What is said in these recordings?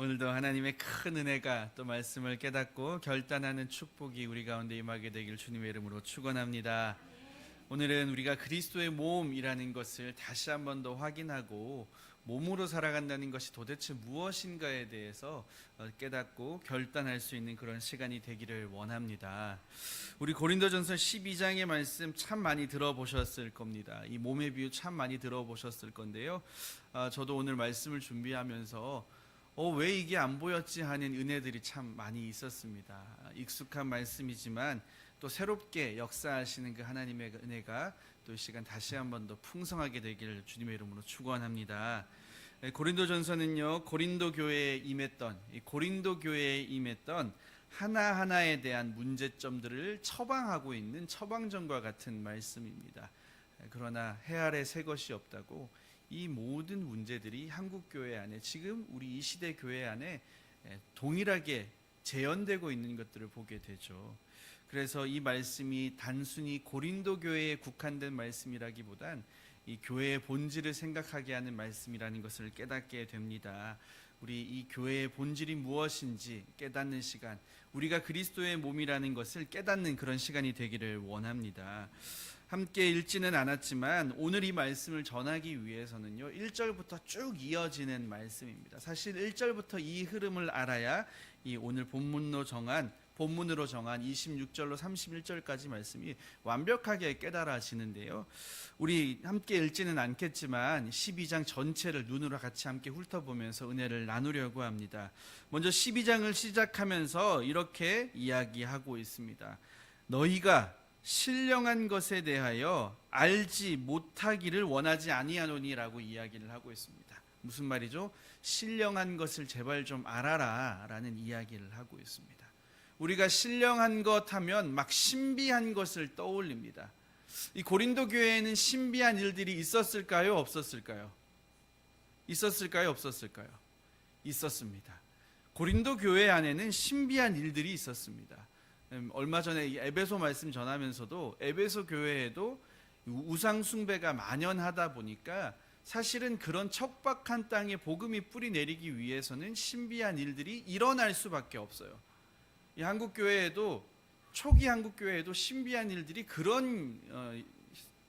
오늘도 하나님의 큰 은혜가 또 말씀을 깨닫고 결단하는 축복이 우리 가운데 임하게 되길 주님의 이름으로 축원합니다. 오늘은 우리가 그리스도의 몸이라는 것을 다시 한 번 더 확인하고 몸으로 살아간다는 것이 도대체 무엇인가에 대해서 어, 깨닫고 결단할 수 있는 그런 시간이 되기를 원합니다. 우리 고린도전서 12장의 말씀 참 많이 들어보셨을 겁니다. 이 몸의 비유 참 많이 들어보셨을 건데요. 아, 저도 오늘 말씀을 준비하면서 어, 왜 이게 안 보였지 하는 은혜들이 참 많이 있었습니다. 익숙한 말씀이지만 또 새롭게 역사하시는 그 하나님의 은혜가 또 이 시간 다시 한 번 더 풍성하게 되기를 주님의 이름으로 축원합니다. 예, 고린도전서는요 고린도 교회에 임했던 이 고린도 교회에 임했던 하나 하나에 대한 문제점들을 처방하고 있는 처방전과 같은 말씀입니다. 예, 그러나 해 아래 새 것이 없다고 이 모든 문제들이 한국 교회 안에 지금 우리 이 시대 교회 안에 예, 동일하게 재현되고 있는 것들을 보게 되죠. 그래서 이 말씀이 단순히 고린도 교회에 국한된 말씀이라기보단 이 교회의 본질을 생각하게 하는 말씀이라는 것을 깨닫게 됩니다. 우리 이 교회의 본질이 무엇인지 깨닫는 시간, 우리가 그리스도의 몸이라는 것을 깨닫는 그런 시간이 되기를 원합니다. 함께 읽지는 않았지만 오늘 이 말씀을 전하기 위해서는요. 1절부터 쭉 이어지는 말씀입니다. 사실 1절부터 이 흐름을 알아야 이 오늘 본문으로 정한 본문으로 정한 26절로 31절까지 말씀이 완벽하게 깨달아지는데요. 우리 함께 읽지는 않겠지만 12장 전체를 눈으로 같이 함께 훑어보면서 은혜를 나누려고 합니다. 먼저 12장을 시작하면서 이렇게 이야기하고 있습니다. 너희가 신령한 것에 대하여 알지 못하기를 원하지 아니하노니라고 이야기를 하고 있습니다. 무슨 말이죠? 신령한 것을 제발 좀 알아라라는 이야기를 하고 있습니다. 우리가 신령한 것 하면 막 신비한 것을 떠올립니다. 이 고린도 교회에는 신비한 일들이 있었을까요? 없었을까요? 있었을까요? 없었을까요? 있었습니다. 고린도 교회 안에는 신비한 일들이 있었습니다. 음, 얼마 전에 이 에베소 말씀 전하면서도 에베소 교회에도 우상 숭배가 만연하다 보니까 사실은 그런 척박한 땅에 복음이 뿌리 내리기 위해서는 신비한 일들이 일어날 수밖에 없어요. 이 한국 교회에도 초기 한국 교회에도 신비한 일들이 그런 어,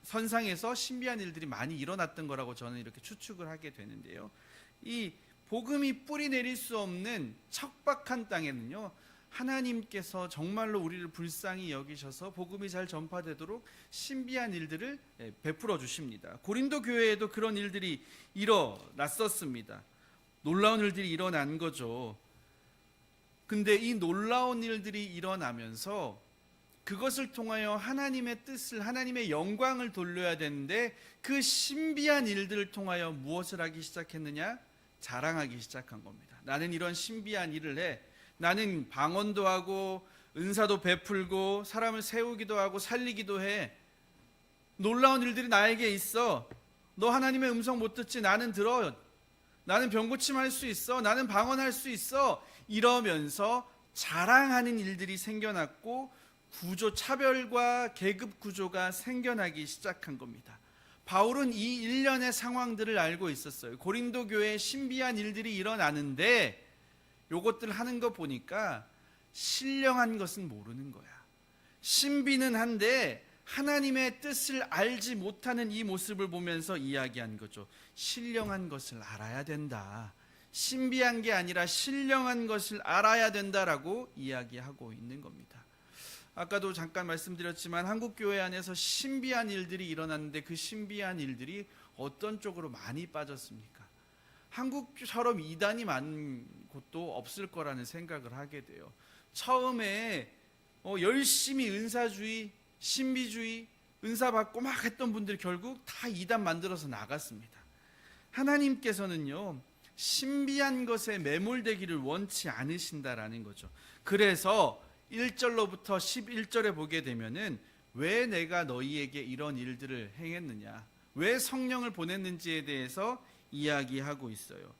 선상에서 신비한 일들이 많이 일어났던 거라고 저는 이렇게 추측을 하게 되는데요. 이 복음이 뿌리 내릴 수 없는 척박한 땅에는요. 하나님께서 정말로 우리를 불쌍히 여기셔서 복음이 잘 전파되도록 신비한 일들을 예, 베풀어 주십니다. 고린도 교회에도 그런 일들이 일어났었습니다. 놀라운 일들이 일어난 거죠. 근데 이 놀라운 일들이 일어나면서 그것을 통하여 하나님의 뜻을 하나님의 영광을 돌려야 되는데 그 신비한 일들을 통하여 무엇을 하기 시작했느냐? 자랑하기 시작한 겁니다. 나는 이런 신비한 일을 해. 나는 방언도 하고 은사도 베풀고 사람을 세우기도 하고 살리기도 해. 놀라운 일들이 나에게 있어. 너 하나님의 음성 못 듣지? 나는 들어. 나는 병고침 할 수 있어. 나는 방언할 수 있어. 이러면서 자랑하는 일들이 생겨났고 구조 차별과 계급 구조가 생겨나기 시작한 겁니다. 바울은 이 일련의 상황들을 알고 있었어요. 고린도 교회에 신비한 일들이 일어나는데 요것들 하는 거 보니까 신령한 것은 모르는 거야. 신비는 한데 하나님의 뜻을 알지 못하는 이 모습을 보면서 이야기한 거죠. 신령한 것을 알아야 된다. 신비한 게 아니라 신령한 것을 알아야 된다라고 이야기하고 있는 겁니다. 아까도 잠깐 말씀드렸지만 한국 교회 안에서 신비한 일들이 일어났는데 그 신비한 일들이 어떤 쪽으로 많이 빠졌습니까? 한국처럼 이단이 많은 곳도 없을 거라는 생각을 하게 돼요. 처음에 어, 열심히 은사주의, 신비주의, 은사 받고 막 했던 분들이 결국 다 이단 만들어서 나갔습니다. 하나님께서는요, 신비한 것에 매몰되기를 원치 않으신다라는 거죠. 그래서 1절로부터 11절에 보게 되면은 왜 내가 너희에게 이런 일들을 행했느냐? 왜 성령을 보냈는지에 대해서 이야기하고 있어요.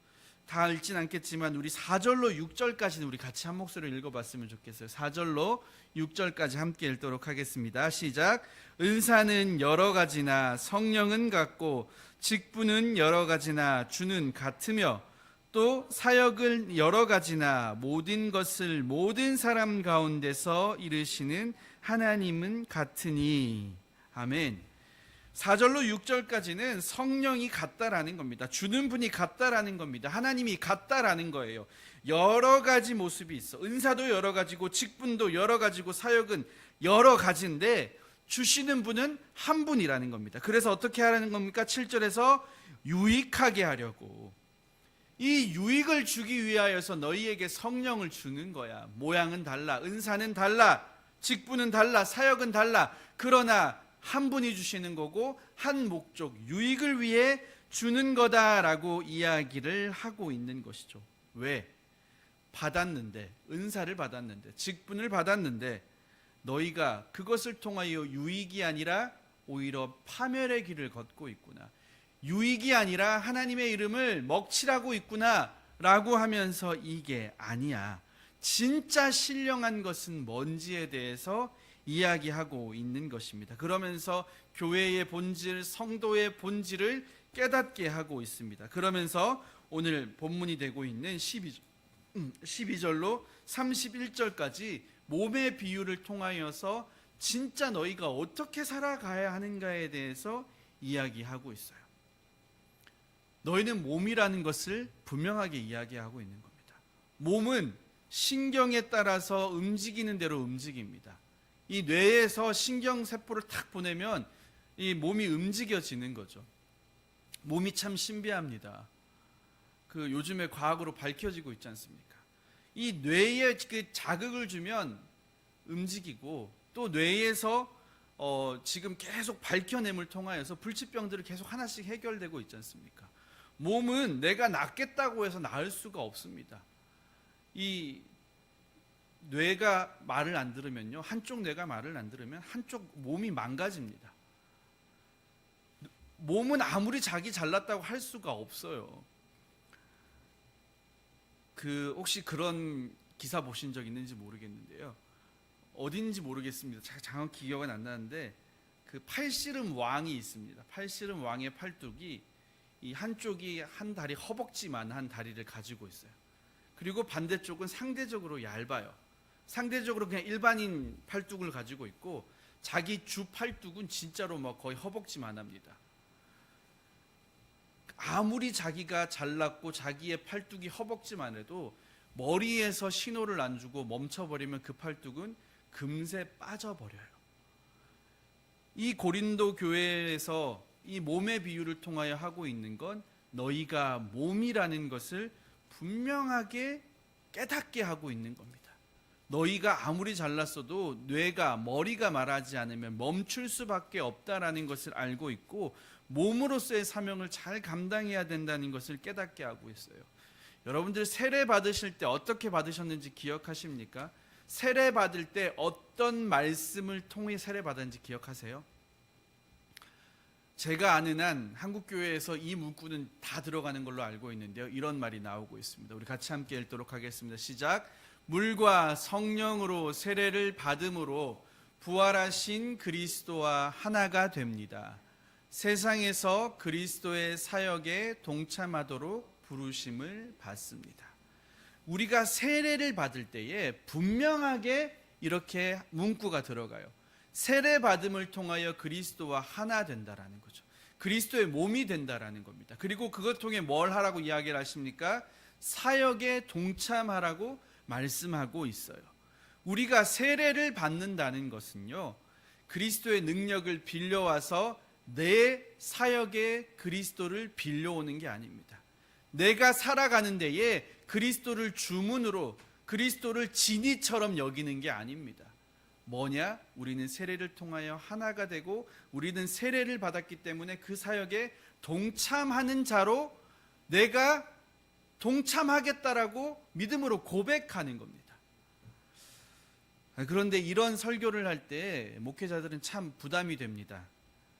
다 읽진 않겠지만 우리 4절로 6절까지는 우리 같이 한 목소리로 읽어봤으면 좋겠어요. 4절로 6절까지 함께 읽도록 하겠습니다. 시작. 은사는 여러 가지나 성령은 같고 직분은 여러 가지나 주는 같으며 또 사역을 여러 가지나 모든 것을 모든 사람 가운데서 이르시는 하나님은 같으니 아멘. 4절로 6절까지는 성령이 같다라는 겁니다. 주는 분이 같다라는 겁니다. 하나님이 같다라는 거예요. 여러 가지 모습이 있어. 은사도 여러 가지고 직분도 여러 가지고 사역은 여러 가지인데 주시는 분은 한 분이라는 겁니다. 그래서 어떻게 하라는 겁니까? 7절에서 유익하게 하려고. 이 유익을 주기 위하여서 너희에게 성령을 주는 거야. 모양은 달라, 은사는 달라, 직분은 달라, 사역은 달라. 그러나 한 분이 주시는 거고 한 목적, 유익을 위해 주는 거다라고 이야기를 하고 있는 것이죠. 왜? 받았는데, 은사를 받았는데, 직분을 받았는데 너희가 그것을 통하여 유익이 아니라 오히려 파멸의 길을 걷고 있구나. 유익이 아니라 하나님의 이름을 먹칠하고 있구나라고 하면서 이게 아니야. 진짜 신령한 것은 뭔지에 대해서 이야기하고 있는 것입니다. 그러면서 교회의 본질, 성도의 본질을 깨닫게 하고 있습니다. 그러면서 오늘 본문이 되고 있는 12절, 12 절로 31절까지 몸의 비유를 통하여서 진짜 너희가 어떻게 살아가야 하는가에 대해서 이야기하고 있어요. 너희는 몸이라는 것을 분명하게 이야기하고 있는 겁니다. 몸은 신경에 따라서 움직이는 대로 움직입니다. 이 뇌에서 신경 세포를 탁 보내면 이 몸이 움직여지는 거죠. 몸이 참 신비합니다. 그 요즘에 과학으로 밝혀지고 있지 않습니까? 이 뇌에 그 자극을 주면 움직이고 또 뇌에서 어 지금 계속 밝혀냄을 통하여서 불치병들을 계속 하나씩 해결되고 있지 않습니까? 몸은 내가 낫겠다고 해서 나을 수가 없습니다. 이 뇌가 말을 안 들으면요. 한쪽 뇌가 말을 안 들으면 한쪽 몸이 망가집니다. 몸은 아무리 자기 잘났다고 할 수가 없어요. 그 혹시 그런 기사 보신 적 있는지 모르겠는데요. 어딘지 모르겠습니다. 자- 정확히 기억은 안 나는데 그 팔씨름 왕이 있습니다. 팔씨름 왕의 팔뚝이 이 한쪽이 한 다리 허벅지만 한 다리를 가지고 있어요. 그리고 반대쪽은 상대적으로 얇아요. 상대적으로 그냥 일반인 팔뚝을 가지고 있고 자기 주 팔뚝은 진짜로 뭐 거의 허벅지만 합니다. 아무리 자기가 잘났고 자기의 팔뚝이 허벅지만 해도 머리에서 신호를 안 주고 멈춰버리면 그 팔뚝은 금세 빠져버려요. 이 고린도 교회에서 이 몸의 비유를 통하여 하고 있는 건 너희가 몸이라는 것을 분명하게 깨닫게 하고 있는 겁니다. 너희가 아무리 잘났어도 뇌가 머리가 말하지 않으면 멈출 수밖에 없다라는 것을 알고 있고 몸으로서의 사명을 잘 감당해야 된다는 것을 깨닫게 하고 있어요. 여러분들 세례 받으실 때 어떻게 받으셨는지 기억하십니까? 세례 받을 때 어떤 말씀을 통해 세례 받았는지 기억하세요? 제가 아는 한 한국 교회에서 이 문구는 다 들어가는 걸로 알고 있는데요. 이런 말이 나오고 있습니다. 우리 같이 함께 읽도록 하겠습니다. 시작. 물과 성령으로 세례를 받음으로 부활하신 그리스도와 하나가 됩니다. 세상에서 그리스도의 사역에 동참하도록 부르심을 받습니다. 우리가 세례를 받을 때에 분명하게 이렇게 문구가 들어가요. 세례 받음을 통하여 그리스도와 하나 된다라는 거죠. 그리스도의 몸이 된다라는 겁니다. 그리고 그것 통해 뭘 하라고 이야기를 하십니까? 사역에 동참하라고 말씀하고 있어요. 우리가 세례를 받는다는 것은요. 그리스도의 능력을 빌려와서 내 사역에 그리스도를 빌려오는 게 아닙니다. 내가 살아가는 데에 그리스도를 주문으로 그리스도를 진이처럼 여기는 게 아닙니다. 뭐냐? 우리는 세례를 통하여 하나가 되고 우리는 세례를 받았기 때문에 그 사역에 동참하는 자로 내가 동참하겠다라고 믿음으로 고백하는 겁니다. 그런데 이런 설교를 할 때 목회자들은 참 부담이 됩니다.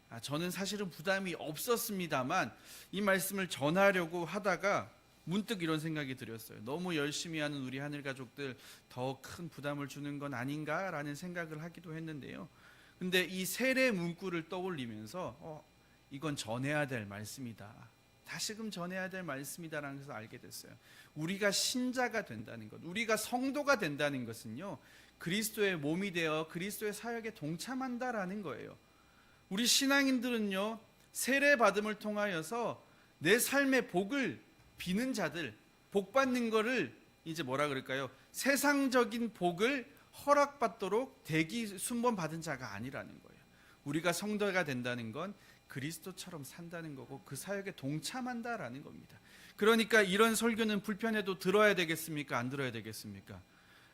아, 저는 사실은 부담이 없었습니다만 이 말씀을 전하려고 하다가 문득 이런 생각이 들었어요. 너무 열심히 하는 우리 하늘 가족들 더 큰 부담을 주는 건 아닌가라는 생각을 하기도 했는데요. 근데 이 세례 문구를 떠올리면서 어, 이건 전해야 될 말씀이다. 다시금 전해야 될 말씀이다라는 것을 알게 됐어요. 우리가 신자가 된다는 것, 우리가 성도가 된다는 것은요. 그리스도의 몸이 되어 그리스도의 사역에 동참한다라는 거예요. 우리 신앙인들은요. 세례 받음을 통하여서 내 삶의 복을 비는 자들, 복 받는 거를 이제 뭐라 그럴까요? 세상적인 복을 허락받도록 대기 순번 받은 자가 아니라는 거예요. 우리가 성도가 된다는 건 그리스도처럼 산다는 거고 그 사역에 동참한다라는 겁니다. 그러니까 이런 설교는 불편해도 들어야 되겠습니까? 안 들어야 되겠습니까?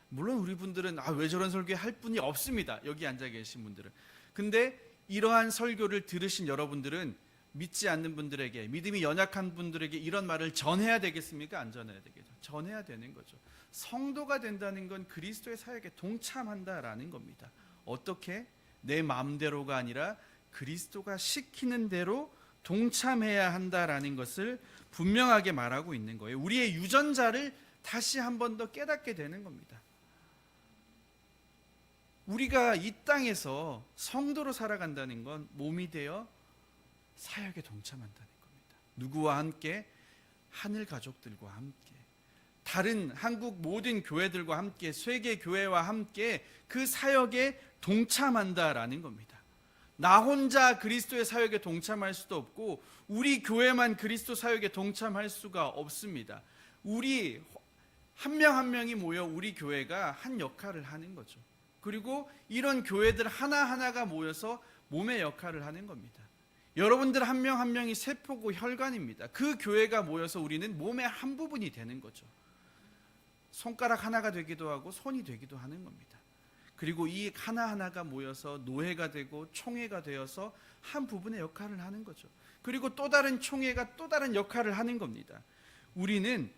물론 우리 분들은 아 왜 저런 설교 할 분이 없습니다. 여기 앉아 계신 분들은. 근데 이러한 설교를 들으신 여러분들은 믿지 않는 분들에게 믿음이 연약한 분들에게 이런 말을 전해야 되겠습니까? 안 전해야 되겠죠. 전해야 되는 거죠. 성도가 된다는 건 그리스도의 사역에 동참한다라는 겁니다. 어떻게 내 마음대로가 아니라 그리스도가 시키는 대로 동참해야 한다라는 것을 분명하게 말하고 있는 거예요. 우리의 유전자를 다시 한 번 더 깨닫게 되는 겁니다. 우리가 이 땅에서 성도로 살아간다는 건 몸이 되어 사역에 동참한다는 겁니다. 누구와 함께 하늘 가족들과 함께 다른 한국 모든 교회들과 함께 세계 교회와 함께 그 사역에 동참한다라는 겁니다. 나 혼자 그리스도의 사역에 동참할 수도 없고 우리 교회만 그리스도 사역에 동참할 수가 없습니다. 우리 한명한 명이 모여 우리 교회가 한 역할을 하는 거죠. 그리고 이런 교회들 하나하나가 모여서 몸의 역할을 하는 겁니다. 여러분들 한명한 명이 세포고 혈관입니다. 그 교회가 모여서 우리는 몸의 한 부분이 되는 거죠. 손가락 하나가 되기도 하고 손이 되기도 하는 겁니다. 그리고 이 하나하나가 모여서 노예가 되고 총회가 되어서 한 부분의 역할을 하는 거죠. 그리고 또 다른 총회가 또 다른 역할을 하는 겁니다. 우리는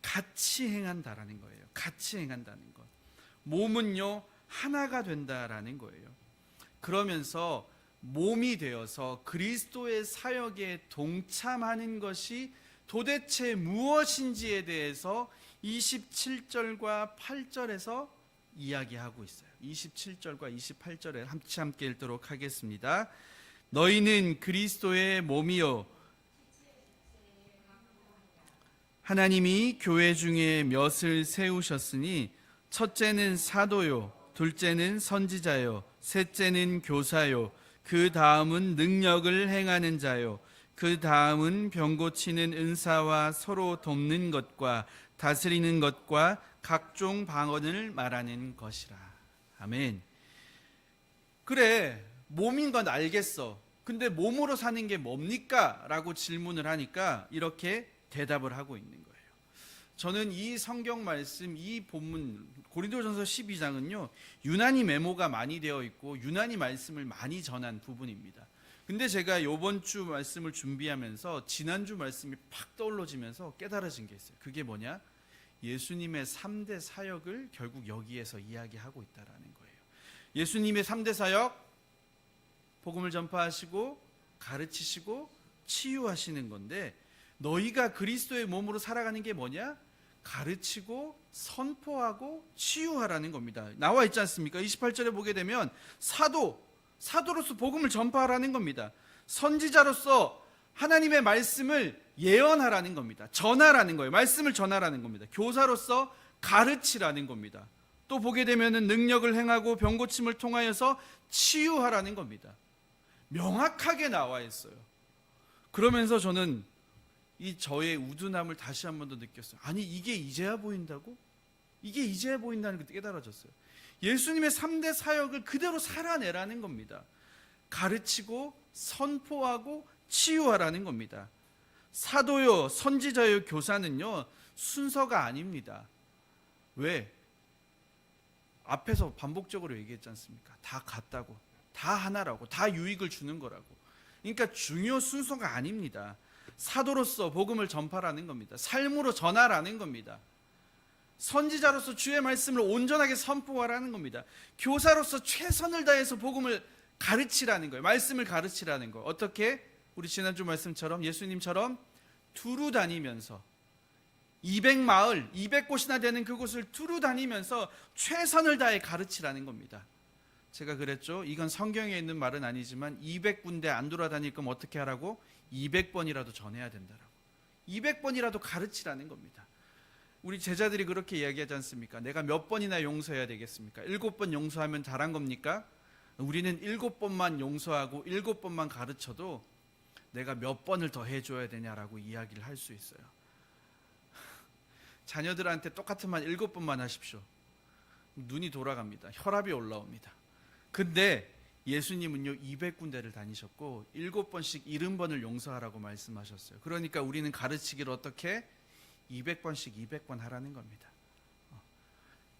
같이 행한다라는 거예요. 같이 행한다는 것. 몸은요, 하나가 된다라는 거예요. 그러면서 몸이 되어서 그리스도의 사역에 동참하는 것이 도대체 무엇인지에 대해서 27절과 8절에서 이야기하고 있어요. 27절과 28절에 함께 함께 읽도록 하겠습니다. 너희는 그리스도의 몸이요 하나님이 교회 중에 몇을 세우셨으니 첫째는 사도요 둘째는 선지자요 셋째는 교사요 그 다음은 능력을 행하는 자요 그 다음은 병 고치는 은사와 서로 돕는 것과 다스리는 것과 각종 방언을 말하는 것이라. 아멘. 그래, 몸인 건 알겠어. 근데 몸으로 사는 게 뭡니까? 라고 질문을 하니까 이렇게 대답을 하고 있는 거예요. 저는 이 성경 말씀, 이 본문, 고린도전서 12장은요, 유난히 메모가 많이 되어 있고, 유난히 말씀을 많이 전한 부분입니다. 근데 제가 요번 주 말씀을 준비하면서 지난주 말씀이 팍 떠올라지면서 깨달아진 게 있어요. 그게 뭐냐? 예수님의 3대 사역을 결국 여기에서 이야기하고 있다라는 거예요. 예수님의 3대 사역 복음을 전파하시고 가르치시고 치유하시는 건데 너희가 그리스도의 몸으로 살아가는 게 뭐냐? 가르치고 선포하고 치유하라는 겁니다. 나와 있지 않습니까? 28절에 보게 되면 사도 사도로서 복음을 전파하라는 겁니다. 선지자로서 하나님의 말씀을 예언하라는 겁니다. 전하라는 거예요. 말씀을 전하라는 겁니다. 교사로서 가르치라는 겁니다. 또 보게 되면은 능력을 행하고 병 고침을 통하여서 치유하라는 겁니다. 명확하게 나와 있어요. 그러면서 저는 이 저의 우둔함을 다시 한 번 더 느꼈어요. 아니 이게 이제야 보인다고? 이게 이제야 보인다는 게 깨달아졌어요. 예수님의 3대 사역을 그대로 살아내라는 겁니다. 가르치고 선포하고 치유하라는 겁니다. 사도요, 선지자요, 교사는요, 순서가 아닙니다. 왜? 앞에서 반복적으로 얘기했지 않습니까? 다 같다고. 다 하나라고. 다 유익을 주는 거라고. 그러니까 중요 순서가 아닙니다. 사도로서 복음을 전파라는 겁니다. 삶으로 전하라는 겁니다. 선지자로서 주의 말씀을 온전하게 선포하라는 겁니다. 교사로서 최선을 다해서 복음을 가르치라는 거예요. 말씀을 가르치라는 거. 어떻게? 우리 지난주 말씀처럼 예수님처럼 두루 다니면서 200마을, 200곳이나 되는 그곳을 두루 다니면서 최선을 다해 가르치라는 겁니다. 제가 그랬죠. 이건 성경에 있는 말은 아니지만 200군데 안 돌아다닐 거면 어떻게 하라고? 200번이라도 전해야 된다라고. 200번이라도 가르치라는 겁니다. 우리 제자들이 그렇게 이야기하지 않습니까? 내가 몇 번이나 용서해야 되겠습니까? 일곱 번 용서하면 잘한 겁니까? 우리는 일곱 번만 용서하고 일곱 번만 가르쳐도 내가 몇 번을 더 해줘야 되냐라고 이야기를 할 수 있어요. 자녀들한테 똑같은 말 일곱 번만 하십시오. 눈이 돌아갑니다. 혈압이 올라옵니다. 근데 예수님은요 200군데를 다니셨고 일곱 번씩 70번을 용서하라고 말씀하셨어요. 그러니까 우리는 가르치기를 어떻게 200번씩 200번 하라는 겁니다.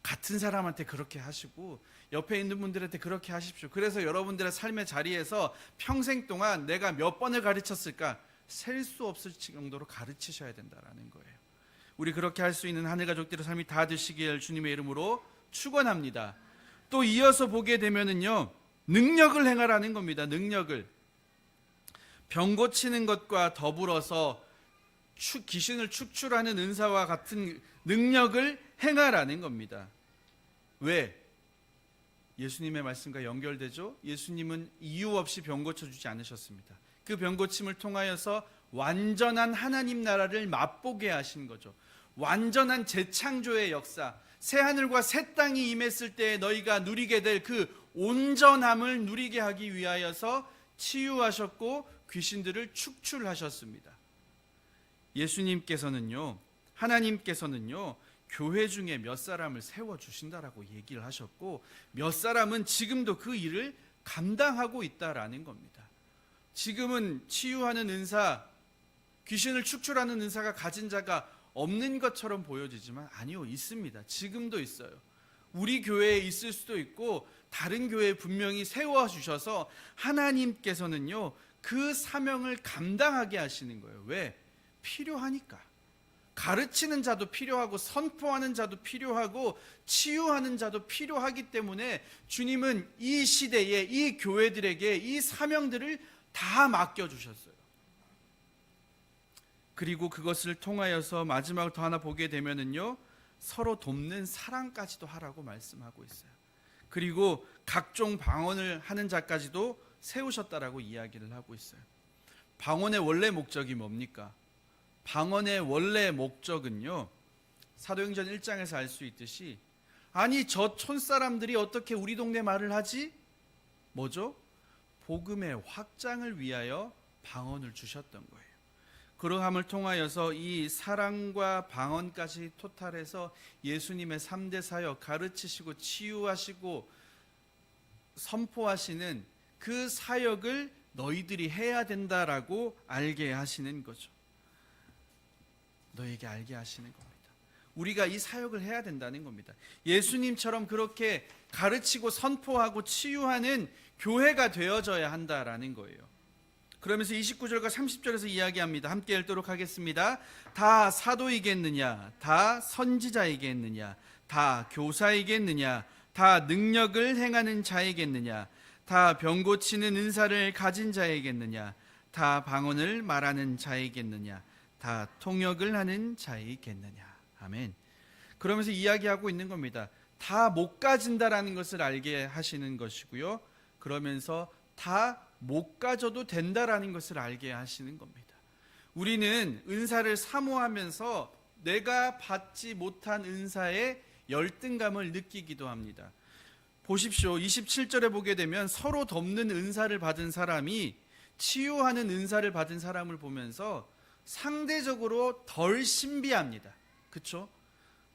어. 같은 사람한테 그렇게 하시고 옆에 있는 분들한테 그렇게 하십시오. 그래서 여러분들의 삶의 자리에서 평생 동안 내가 몇 번을 가르쳤을까 셀 수 없을 정도로 가르치셔야 된다라는 거예요. 우리 그렇게 할 수 있는 하늘 가족들의 삶이 다 되시길 주님의 이름으로 축원합니다. 또 이어서 보게 되면은요. 능력을 행하라는 겁니다. 능력을 병 고치는 것과 더불어서 축, 귀신을 축출하는 은사와 같은 능력을 행하라는 겁니다. 왜? 예수님의 말씀과 연결되죠? 예수님은 이유 없이 병 고쳐주지 않으셨습니다. 그 병 고침을 통하여서 완전한 하나님 나라를 맛보게 하신 거죠. 완전한 재창조의 역사, 새 하늘과 새 땅이 임했을 때 너희가 누리게 될 그 온전함을 누리게 하기 위하여서 치유하셨고 귀신들을 축출하셨습니다. 예수님께서는요, 하나님께서는요, 교회 중에 몇 사람을 세워 주신다라고 얘기를 하셨고 몇 사람은 지금도 그 일을 감당하고 있다라는 겁니다. 지금은 치유하는 은사, 귀신을 축출하는 은사가 가진 자가 없는 것처럼 보여지지만 아니요, 있습니다. 지금도 있어요. 우리 교회에 있을 수도 있고 다른 교회에 분명히 세워 주셔서 하나님께서는요. 그 사명을 감당하게 하시는 거예요. 왜? 필요하니까. 가르치는 자도 필요하고 선포하는 자도 필요하고 치유하는 자도 필요하기 때문에 주님은 이 시대에 이 교회들에게 이 사명들을 다 맡겨 주셨어요. 그리고 그것을 통하여서 마지막으로 더 하나 보게 되면은요. 서로 돕는 사랑까지도 하라고 말씀하고 있어요. 그리고 각종 방언을 하는 자까지도 세우셨다라고 이야기를 하고 있어요. 방언의 원래 목적이 뭡니까? 방언의 원래 목적은요. 사도행전 1장에서 알 수 있듯이 아니 저 촌 사람들이 어떻게 우리 동네 말을 하지? 뭐죠? 복음의 확장을 위하여 방언을 주셨던 거예요. 그러함을 통하여서 이 사랑과 방언까지 토탈해서 예수님의 3대 사역 가르치시고 치유하시고 선포하시는 그 사역을 너희들이 해야 된다라고 알게 하시는 거죠. 너에게 알게 하시는 겁니다. 우리가 이 사역을 해야 된다는 겁니다. 예수님처럼 그렇게 가르치고 선포하고 치유하는 교회가 되어져야 한다라는 거예요. 그러면서 29절과 30절에서 이야기합니다. 함께 읽도록 하겠습니다. 다 사도이겠느냐? 다 선지자이겠느냐? 다 교사이겠느냐? 다 능력을 행하는 자이겠느냐? 다 병 고치는 은사를 가진 자이겠느냐? 다 방언을 말하는 자이겠느냐? 다 통역을 하는 자이겠느냐? 아멘. 그러면서 이야기하고 있는 겁니다. 다 못 가진다라는 것을 알게 하시는 것이고요. 그러면서 다 못 가져도 된다라는 것을 알게 하시는 겁니다. 우리는 은사를 사모하면서 내가 받지 못한 은사의 열등감을 느끼기도 합니다. 보십시오. 27절에 보게 되면 서로 돕는 은사를 받은 사람이 치유하는 은사를 받은 사람을 보면서 상대적으로 덜 신비합니다. 그렇죠?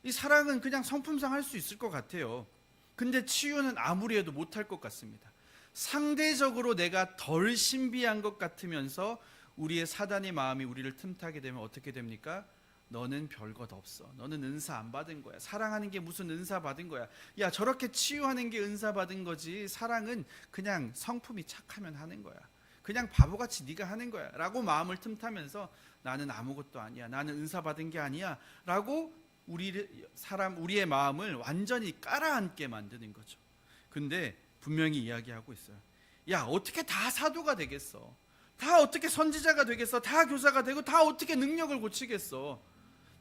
이 사랑은 그냥 성품상 할 수 있을 것 같아요. 근데 치유는 아무리 해도 못할 것 같습니다. 상대적으로 내가 덜 신비한 것 같으면서 우리의 사단의 마음이 우리를 틈타게 되면 어떻게 됩니까? 너는 별것 없어. 너는 은사 안 받은 거야. 사랑하는 게 무슨 은사 받은 거야. 야, 저렇게 치유하는 게 은사 받은 거지. 사랑은 그냥 성품이 착하면 하는 거야. 그냥 바보같이 네가 하는 거야. 라고 마음을 틈타면서 나는 아무것도 아니야. 나는 은사 받은 게 아니야. 라고 우리 사람 우리의 마음을 완전히 깔아앉게 만드는 거죠. 근데 분명히 이야기하고 있어요. 야, 어떻게 다 사도가 되겠어? 다 어떻게 선지자가 되겠어? 다 교사가 되고 다 어떻게 능력을 고치겠어?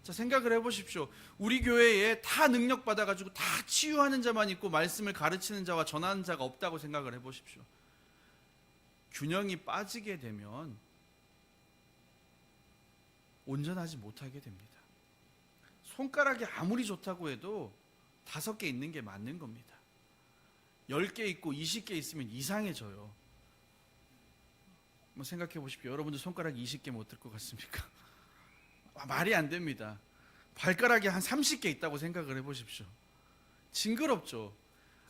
자, 생각을 해 보십시오. 우리 교회에 다 능력 받아 가지고 다 치유하는 자만 있고 말씀을 가르치는 자와 전하는 자가 없다고 생각을 해 보십시오. 균형이 빠지게 되면 온전하지 못하게 됩니다. 손가락이 아무리 좋다고 해도 다섯 개 있는 게 맞는 겁니다. 열 개 있고 이십 개 있으면 이상해져요. 뭐 생각해 보십시오. 여러분들 손가락 20개 못 들 것 같습니까? 아, 말이 안 됩니다. 발가락이 한 30개 있다고 생각을 해 보십시오. 징그럽죠.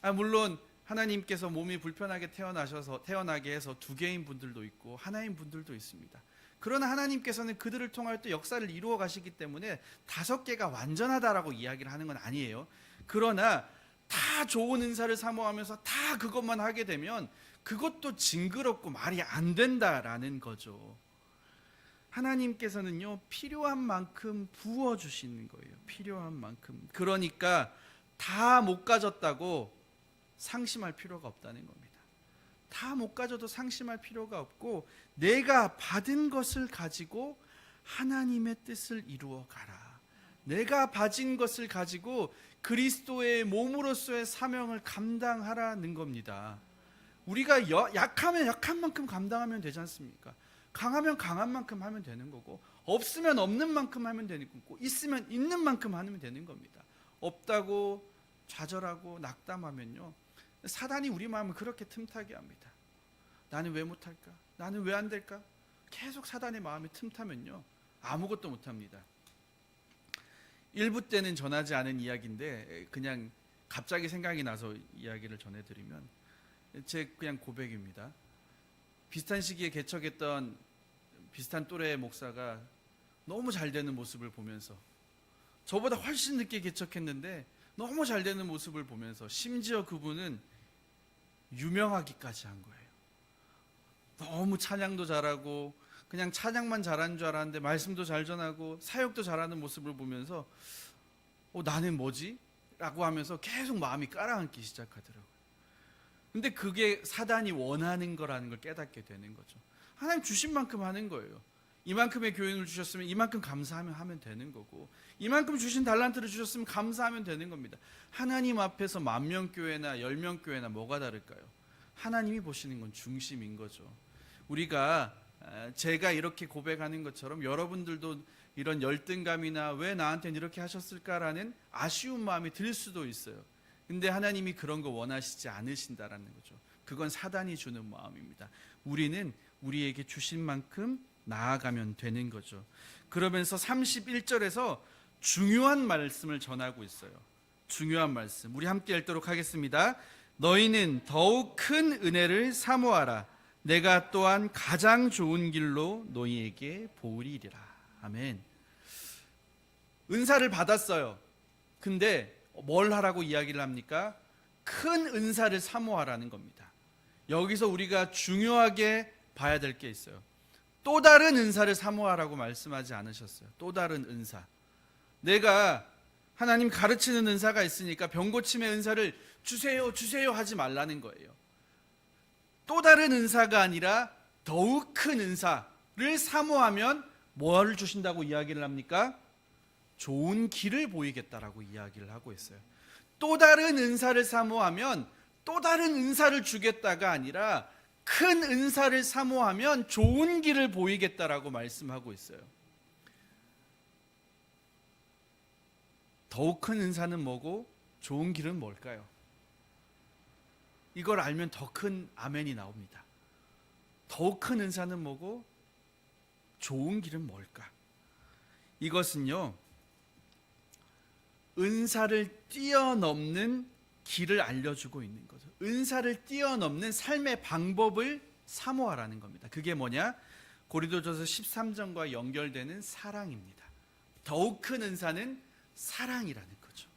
아, 물론 하나님께서 몸이 불편하게 태어나셔서 태어나게 해서 두 개인 분들도 있고 하나인 분들도 있습니다. 그러나 하나님께서는 그들을 통하여 또 역사를 이루어 가시기 때문에 다섯 개가 완전하다라고 이야기를 하는 건 아니에요. 그러나 다 좋은 은사를 사모하면서 다 그것만 하게 되면 그것도 징그럽고 말이 안 된다라는 거죠. 하나님께서는요 필요한 만큼 부어 주시는 거예요. 필요한 만큼. 그러니까 다 못 가졌다고 상심할 필요가 없다는 겁니다. 다 못 가져도 상심할 필요가 없고 내가 받은 것을 가지고 하나님의 뜻을 이루어 가라. 내가 가진 것을 가지고 그리스도의 몸으로서의 사명을 감당하라는 겁니다. 우리가 여- 약하면 약한 만큼 감당하면 되지 않습니까? 강하면 강한 만큼 하면 되는 거고 없으면 없는 만큼 하면 되는 거고 있으면 있는 만큼 하면 되는 겁니다. 없다고 좌절하고 낙담하면요 사단이 우리 마음을 그렇게 틈타게 합니다. 나는 왜 못할까? 나는 왜 안 될까? 계속 사단의 마음이 틈타면요 아무것도 못합니다. 일부 때는 전하지 않은 이야기인데 그냥 갑자기 생각이 나서 이야기를 전해드리면 제 그냥 고백입니다. 비슷한 시기에 개척했던 비슷한 또래의 목사가 너무 잘 되는 모습을 보면서 저보다 훨씬 늦게 개척했는데 너무 잘 되는 모습을 보면서 심지어 그분은 유명하기까지 한 거예요. 너무 찬양도 잘하고 그냥 찬양만 잘하는 줄 알았는데 말씀도 잘 전하고 사역도 잘하는 모습을 보면서 어, 나는 뭐지? 라고 하면서 계속 마음이 깔아앉기 시작하더라고요. 근데 그게 사단이 원하는 거라는 걸 깨닫게 되는 거죠. 하나님 주신 만큼 하는 거예요. 이만큼의 교인을 주셨으면 이만큼 감사하면 하면 되는 거고 이만큼 주신 달란트를 주셨으면 감사하면 되는 겁니다. 하나님 앞에서 만 명 교회나 열 명 교회나 뭐가 다를까요? 하나님이 보시는 건 중심인 거죠. 우리가 아, 제가 이렇게 고백하는 것처럼 여러분들도 이런 열등감이나 왜 나한테는 이렇게 하셨을까라는 아쉬운 마음이 들 수도 있어요. 근데 하나님이 그런 거 원하시지 않으신다라는 거죠. 그건 사단이 주는 마음입니다. 우리는 우리에게 주신 만큼 나아가면 되는 거죠. 그러면서 31절에서 중요한 말씀을 전하고 있어요. 중요한 말씀. 우리 함께 읽도록 하겠습니다. 너희는 더욱 큰 은혜를 사모하라. 내가 또한 가장 좋은 길로 너희에게 보으리리라. 아멘. 은사를 받았어요. 근데 뭘 하라고 이야기를 합니까? 큰 은사를 사모하라는 겁니다. 여기서 우리가 중요하게 봐야 될 게 있어요. 또 다른 은사를 사모하라고 말씀하지 않으셨어요. 또 다른 은사. 내가 하나님 가르치는 은사가 있으니까 병 고침의 은사를 주세요, 주세요 하지 말라는 거예요. 또 다른 은사가 아니라 더욱 큰 은사를 사모하면 뭐를 주신다고 이야기를 합니까? 좋은 길을 보이겠다라고 이야기를 하고 있어요. 또 다른 은사를 사모하면 또 다른 은사를 주겠다가 아니라 큰 은사를 사모하면 좋은 길을 보이겠다라고 말씀하고 있어요. 더욱 큰 은사는 뭐고 좋은 길은 뭘까요? 이걸 알면 더 큰 아멘이 나옵니다. 더욱 큰 은사는 뭐고 좋은 길은 뭘까? 이것은요. 은사를 뛰어넘는 길을 알려주고 있는 거죠. 은사를 뛰어넘는 삶의 방법을 사모하라는 겁니다. 그게 뭐냐? 고리도전서 13장과 연결되는 사랑입니다. 더욱 큰 은사는 사랑이라는 거죠.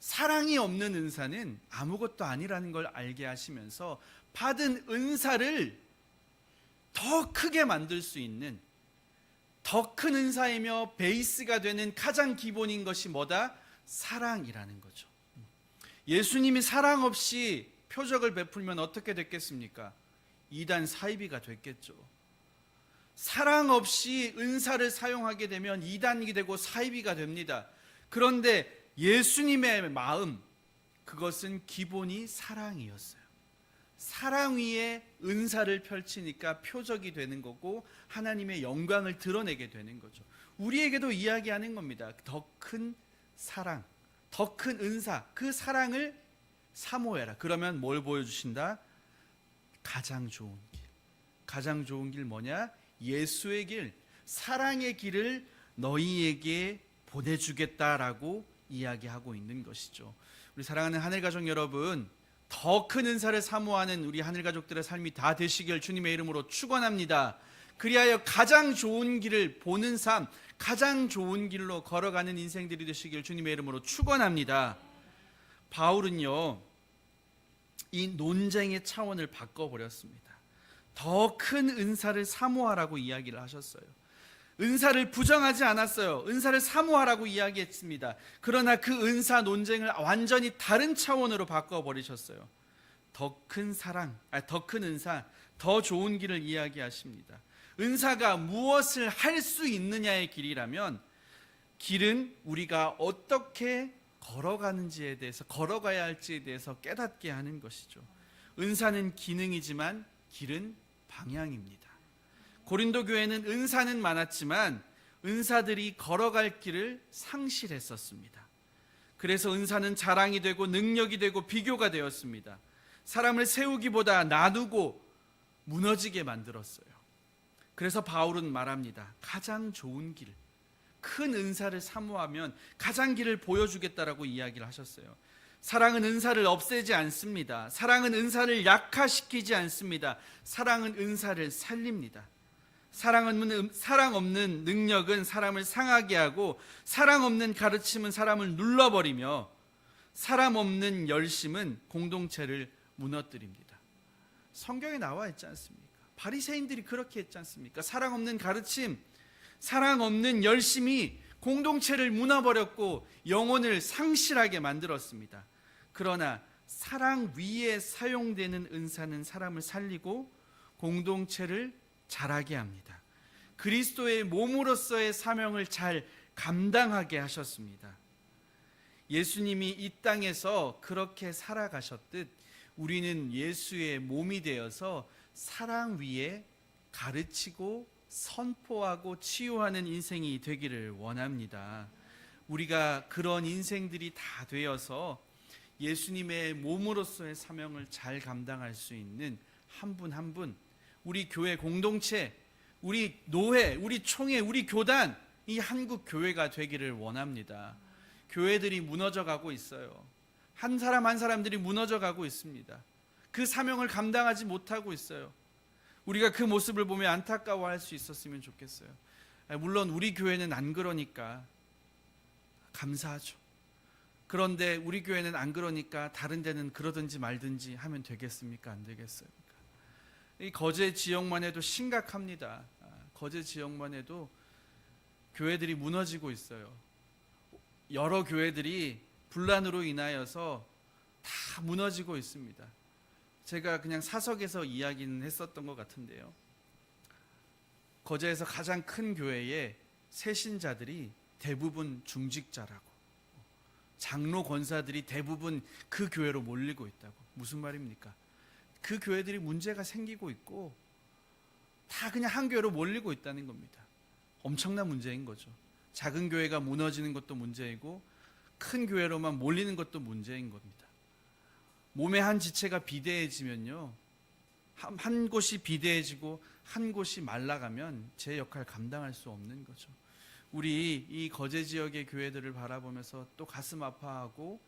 사랑이 없는 은사는 아무것도 아니라는 걸 알게 하시면서 받은 은사를 더 크게 만들 수 있는 더 큰 은사이며 베이스가 되는 가장 기본인 것이 뭐다? 사랑이라는 거죠. 예수님이 사랑 없이 표적을 베풀면 어떻게 됐겠습니까? 이단 사이비가 됐겠죠. 사랑 없이 은사를 사용하게 되면 이단이 되고 사이비가 됩니다. 그런데 예수님의 마음 그것은 기본이 사랑이었어요. 사랑 위에 은사를 펼치니까 표적이 되는 거고 하나님의 영광을 드러내게 되는 거죠. 우리에게도 이야기하는 겁니다. 더 큰 사랑, 더 큰 은사, 그 사랑을 사모해라. 그러면 뭘 보여주신다? 가장 좋은 길. 가장 좋은 길 뭐냐? 예수의 길, 사랑의 길을 너희에게 보내주겠다라고 이야기하고 있는 것이죠. 우리 사랑하는 하늘 가족 여러분, 더 큰 은사를 사모하는 우리 하늘 가족들의 삶이 다 되시길 주님의 이름으로 축원합니다. 그리하여 가장 좋은 길을 보는 삶, 가장 좋은 길로 걸어가는 인생들이 되시길 주님의 이름으로 축원합니다. 바울은요, 이 논쟁의 차원을 바꿔 버렸습니다. 더 큰 은사를 사모하라고 이야기를 하셨어요. 은사를 부정하지 않았어요. 은사를 사모하라고 이야기했습니다. 그러나 그 은사 논쟁을 완전히 다른 차원으로 바꿔 버리셨어요. 더 큰 사랑, 더 큰 은사, 더 좋은 길을 이야기하십니다. 은사가 무엇을 할 수 있느냐의 길이라면 길은 우리가 어떻게 걸어가는지에 대해서 걸어가야 할지에 대해서 깨닫게 하는 것이죠. 은사는 기능이지만 길은 방향입니다. 고린도 교회는 은사는 많았지만 은사들이 걸어갈 길을 상실했었습니다. 그래서 은사는 자랑이 되고 능력이 되고 비교가 되었습니다. 사람을 세우기보다 나누고 무너지게 만들었어요. 그래서 바울은 말합니다. 가장 좋은 길, 큰 은사를 사모하면 가장 길을 보여주겠다라고 이야기를 하셨어요. 사랑은 은사를 없애지 않습니다. 사랑은 은사를 약화시키지 않습니다. 사랑은 은사를 살립니다. 사랑은 사랑 없는 능력은 사람을 상하게 하고 사랑 없는 가르침은 사람을 눌러버리며 사람 없는 열심은 공동체를 무너뜨립니다. 성경에 나와 있지 않습니까? 바리새인들이 그렇게 했지 않습니까? 사랑 없는 가르침, 사랑 없는 열심이 공동체를 무너버렸고 영혼을 상실하게 만들었습니다. 그러나 사랑 위에 사용되는 은사는 사람을 살리고 공동체를 자라게 합니다. 그리스도의 몸으로서의 사명을 잘 감당하게 하셨습니다. 예수님이 이 땅에서 그렇게 살아가셨듯 우리는 예수의 몸이 되어서 사랑 위에 가르치고 선포하고 치유하는 인생이 되기를 원합니다. 우리가 그런 인생들이 다 되어서 예수님의 몸으로서의 사명을 잘 감당할 수 있는 한 분 한 분, 우리 교회 공동체, 우리 노회, 우리 총회, 우리 교단, 이 한국 교회가 되기를 원합니다. 교회들이 무너져 가고 있어요. 한 사람 한 사람들이 무너져 가고 있습니다. 그 사명을 감당하지 못하고 있어요. 우리가 그 모습을 보며 안타까워할 수 있었으면 좋겠어요. 물론 우리 교회는 안 그러니까 감사하죠. 그런데 우리 교회는 안 그러니까 다른 데는 그러든지 말든지 하면 되겠습니까? 안 되겠습니까? 이 거제 지역만 해도 심각합니다. 아, 거제 지역만 해도 교회들이 무너지고 있어요. 여러 교회들이 분란으로 인하여서 다 무너지고 있습니다. 제가 그냥 사석에서 이야기는 했었던 것 같은데요. 거제에서 가장 큰 교회의 세신자들이 대부분 중직자라고 장로 권사들이 대부분 그 교회로 몰리고 있다고 무슨 말입니까? 그 교회들이 문제가 생기고 있고 다 그냥 한 교회로 몰리고 있다는 겁니다. 엄청난 문제인 거죠. 작은 교회가 무너지는 것도 문제이고 큰 교회로만 몰리는 것도 문제인 겁니다. 몸의 한 지체가 비대해지면요. 한, 한 곳이 비대해지고 한 곳이 말라가면 제 역할 감당할 수 없는 거죠. 우리 이 거제 지역의 교회들을 바라보면서 또 가슴 아파하고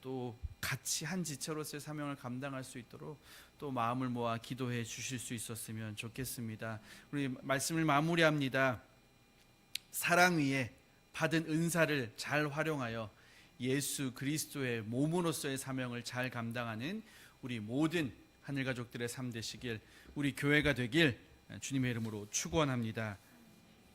또 같이 한 지체로서의 사명을 감당할 수 있도록 또 마음을 모아 기도해 주실 수 있었으면 좋겠습니다. 우리 말씀을 마무리합니다. 사랑 위에 받은 은사를 잘 활용하여 예수 그리스도의 몸으로서의 사명을 잘 감당하는 우리 모든 하늘 가족들의 삶 되시길 우리 교회가 되길 주님의 이름으로 축원합니다.